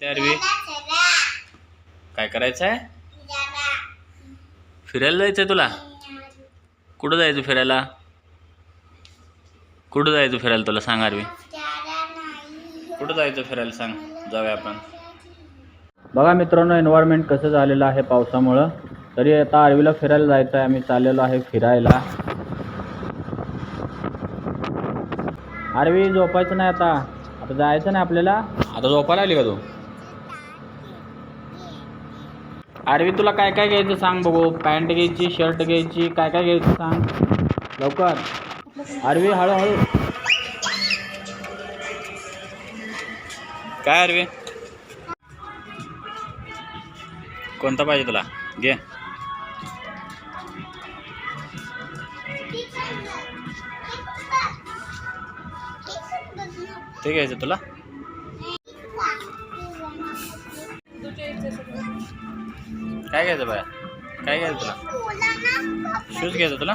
अरवी काय करायचं आहे फिरायला जायचंय तुला? कुठं जायचं फिरायला? कुठं जायचं फिरायला तुला सांग अरवी कुठं जायचं फिरायला सांग? जाऊया आपण. बघा मित्रांनो एन्व्हायरमेंट कसं झालेलं आहे पावसामुळं. तरी आता आरवीला फिरायला जायचं आहे आम्ही चाललेलो आहे फिरायला. आरवी झोपायचं नाही आता. आता जायचं नाही आपल्याला? आता झोपायला आली का तू? आरवी तुला काय काय घ्यायचं सांग बघू? पॅन्ट घ्यायची शर्ट घ्यायची काय काय घ्यायचं सांग? लवकर. आरवी हळूहळू. काय आरवी? कोणता पाहिजे तुला? घे. ते घ्यायचं तुला? काय घ्यायचं बाया? काय घ्यायचं तुला? शूज घ्यायचं तुला?